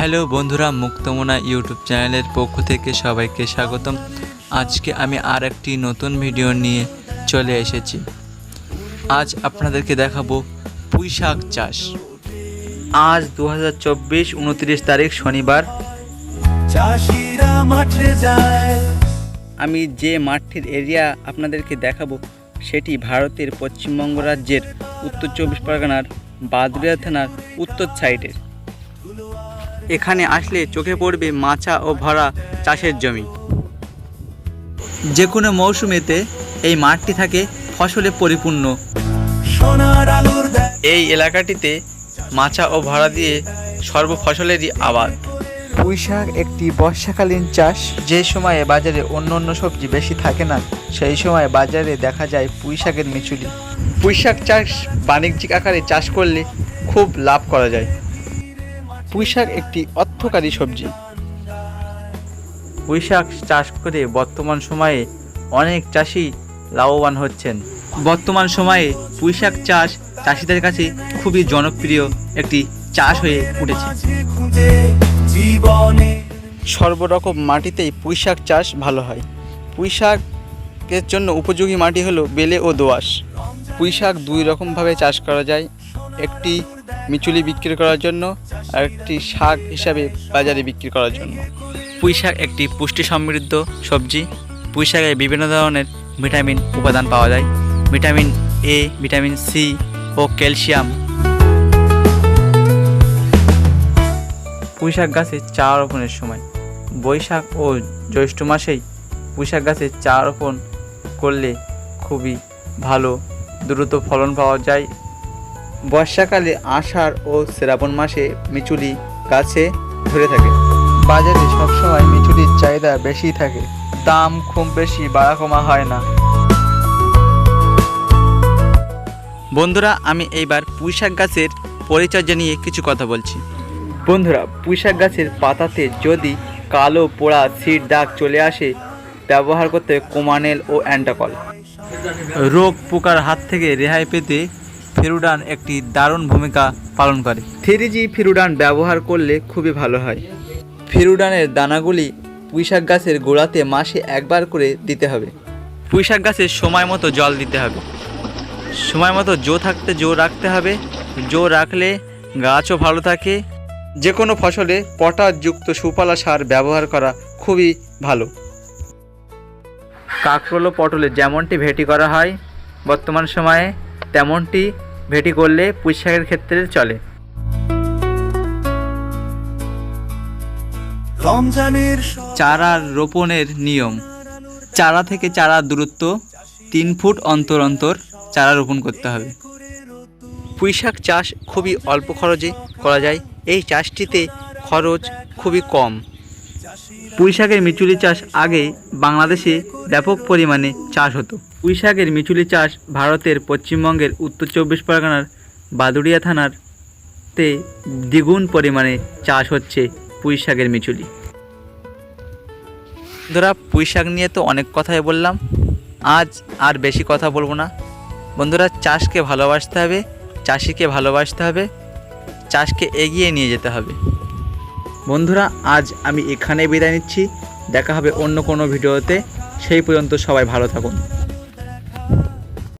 Hello বন্ধুরা মুক্তমনা YouTube চ্যানেলের পক্ষ থেকে সবাইকে স্বাগতম। আজকে আমি আর একটি নতুন ভিডিও নিয়ে চলে এসেছি। আজ আপনাদেরকে দেখাবো পুঁই শাক চাষ। আজ দু হাজার চব্বিশ উনত্রিশ তারিখ শনিবার। চাষিরা মাঠে যায়। আমি যে মাঠটির এরিয়া আপনাদেরকে দেখাবো সেটি ভারতের পশ্চিমবঙ্গ রাজ্যের উত্তর চব্বিশ পরগনার বাদুড়িয়া থানার উত্তর সাইডের এখানে আসলে চোখে পড়বে মাচা ও ভরা চাষের জমি। যে কোনো মৌসুমেতে এই মাঠটি থাকে ফসলে পরিপূর্ণ। সোনার আলোর এই এলাকাটিতে মাচা ও ভরা দিয়ে সর্ব ফসলেরই আবাদ। পুঁই শাক একটি বর্ষাকালীন চাষ যে সময়ে বাজারে অন্য অন্য সবজি বেশি থাকে না সেই সময় বাজারে দেখা যায় পুঁইশাকের মিচুলি পুঁই শাক চাষ বাণিজ্যিক আকারে চাষ করলে খুব লাভ করা যায়। পুঁই শাক একটি অর্থকারী সবজি। পুঁই শাক চাষ করে বর্তমান সময়ে অনেক চাষি লাভবান হচ্ছেন। বর্তমান সময়ে পুঁই শাক চাষ চাষিদের কাছে খুবই জনপ্রিয় একটি চাষ হয়ে উঠেছে। সর্বরকম মাটিতেই পুঁই শাক চাষ ভালো হয়। পুঁই শাকের জন্য উপযোগী মাটি হলো বেলে ও দোআঁশ। পুঁই শাক দুই রকমভাবে চাষ করা যায়। একটি মিচুলি বিক্রি করার জন্য একটি শাক হিসাবে বাজারে বিক্রি করার জন্য। পুঁই শাক একটি পুষ্টি সমৃদ্ধ সবজি। পুঁই শাকে বিভিন্ন ধরনের ভিটামিন উপাদান পাওয়া যায়। ভিটামিন এ ভিটামিন সি ও ক্যালসিয়াম। পুঁইশাক গাছে চা রোপণের সময়। বৈশাখ ও জ্যৈষ্ঠ মাসেই পুঁইশাক গাছে চা রোপণ করলে খুবই ভালো, দ্রুত ফলন পাওয়া যায় বর্ষাকালে আষাঢ় ও শ্রাবণ মাসে মিচুলি গাছে ধরে থাকে। বাজারে সবসময় মিচুলির চাহিদা বেশি থাকে। দাম খুব বেশি বাড়া কমা হয় না। বন্ধুরা, আমি এইবার পুঁইশাক গাছের পরিচর্যা নিয়ে কিছু কথা বলছি। বন্ধুরা, পুঁইশাক গাছের পাতাতে যদি কালো পোড়া সিড দাগ চলে আসে, ব্যবহার করতে কোমানেল ও অ্যান্টাকল। রোগ পোকার হাত থেকে রেহাই পেতে ফেরুডান একটি দারুণ ভূমিকা পালন করে। থ্রি জি ফেরুডান ব্যবহার করলে খুবই ভালো হয়। ফেরুডানের দানাগুলি পুঁইশাক গাছের গোড়াতে মাসে একবার করে দিতে হবে। পুঁইশাক গাছে সময় মতো জল দিতে হবে। সময় মতো জো থাকতে জো রাখতে হবে। জো রাখলে গাছও ভালো থাকে। যে কোনো ফসলে পটাশযুক্ত সুপালা সার ব্যবহার করা খুবই ভালো। কাঁকরোল ও পটলে যেমনটি ভেটি করা হয় বর্তমান সময়ে তেমনটি ভেটি করলে পুঁই শাকের ক্ষেত্রে চলে। রমজানের চারা রোপণের নিয়ম। চারা থেকে চারা দূরত্ব তিন ফুট অন্তর অন্তর চারা রোপণ করতে হবে। পুঁইশাক চাষ খুবই অল্প খরচে করা যায়। এই চাষটিতে খরচ খুবই কম। পুঁইশাকের মিচুলি চাষ আগে বাংলাদেশে ব্যাপক পরিমাণে চাষ হতো। পুঁইশাকের মিচুলি চাষ ভারতের পশ্চিমবঙ্গের উত্তর চব্বিশ পরগনার বাদুড়িয়া থানার তে দ্বিগুণ পরিমাণে চাষ হচ্ছে পুঁইশাকের মিচুলি। বন্ধুরা, পুঁই শাক নিয়ে তো অনেক কথাই বললাম। আজ আর বেশি কথা বলব না। বন্ধুরা, চাষকে ভালোবাসতে হবে, চাষিকে ভালোবাসতে হবে, চাষকে এগিয়ে নিয়ে যেতে হবে। বন্ধুরা, আজ আমি এখানে বিদায় নিচ্ছি। দেখা হবে অন্য কোনো ভিডিওতে। সেই পর্যন্ত সবাই ভালো থাকুন।